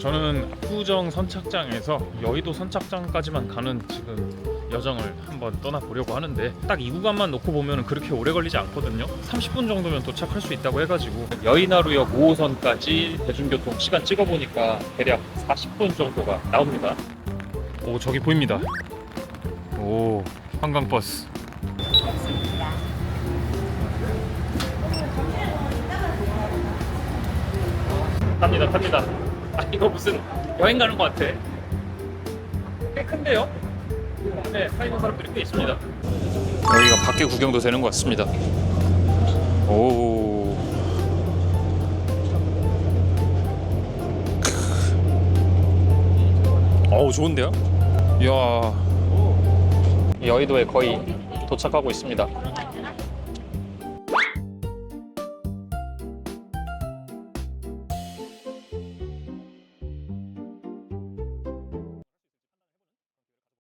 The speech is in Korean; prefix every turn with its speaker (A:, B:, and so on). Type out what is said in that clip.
A: 저는 압구정 선착장에서 여의도 선착장까지만 가는 지금 여정을 한번 떠나보려고 하는데 딱 이 구간만 놓고 보면 그렇게 오래 걸리지 않거든요. 30분 정도면 도착할 수 있다고 해가지고 여의나루역 5호선까지 대중교통 시간 찍어보니까 대략 40분 정도가 나옵니다. 오 저기 보입니다. 오 한강버스. 탑니다 탑니다 아 이거 무슨 여행 가는 것 같아. 꽤 큰데요? 네서 있는 사람들이 꽤 있습니다. 여기가 밖에 구경도 되는 것 같습니다. 오. 어우 좋은데요? 이야. 여의도에 거의 도착하고 있습니다